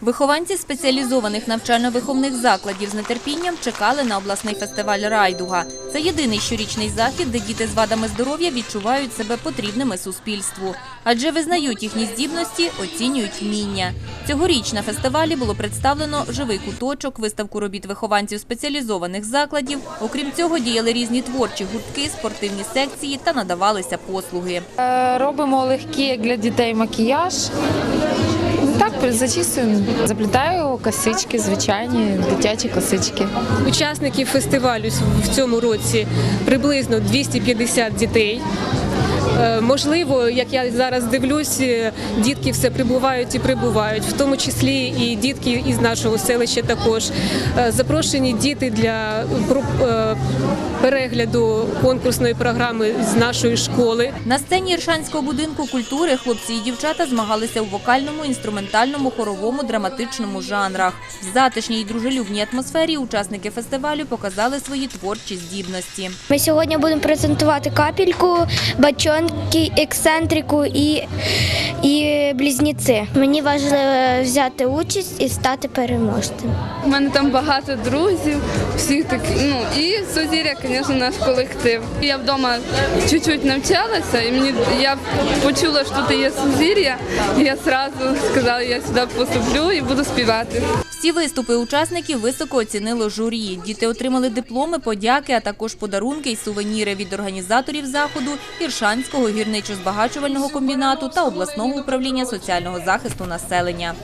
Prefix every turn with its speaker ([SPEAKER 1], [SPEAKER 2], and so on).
[SPEAKER 1] Вихованці спеціалізованих навчально-виховних закладів з нетерпінням чекали на обласний фестиваль Райдуга. Це єдиний щорічний захід, де діти з вадами здоров'я відчувають себе потрібними суспільству, адже визнають їхні здібності, оцінюють вміння. Цьогоріч на фестивалі було представлено живий куточок, виставку робіт вихованців спеціалізованих закладів. Окрім цього, діяли різні творчі гуртки, спортивні секції та надавалися послуги.
[SPEAKER 2] Е, Робимо легкий як для дітей макіяж. Зачісуємо. Заплітаю косички, звичайні дитячі косички.
[SPEAKER 3] Учасників фестивалю в цьому році приблизно 250 дітей. Е, Можливо, як я зараз дивлюсь, е, дітки все прибувають і прибувають, в тому числі і дітки із нашого селища також. Е, Запрошені діти для про- перегляду конкурсної програми з нашої школи.
[SPEAKER 1] На сцені Іршанського будинку культури хлопці і дівчата змагалися у вокальному, інструментальному, хоровому, драматичному жанрах. В затишній і дружелюбній атмосфері учасники фестивалю показали свої творчі здібності.
[SPEAKER 4] Ми сьогодні будемо презентувати капельку, бачонки, ексцентрику і, і близніці. Мені важливо взяти участь і стати переможцем.
[SPEAKER 5] У мене там багато друзів, всіх такі. Ну і Сузір'я, звісно, наш колектив. Я вдома чуть-чуть навчалася, і мені я почула, що тут є Сузір'я, і я одразу сказала, я сюди поступлю і буду співати.
[SPEAKER 1] Всі виступи учасників високо оцінило журі. Діти отримали дипломи, подяки, а також подарунки й сувеніри від організаторів заходу Іршанського гірничо-збагачувального комбінату та обласного управління соціального захисту населення.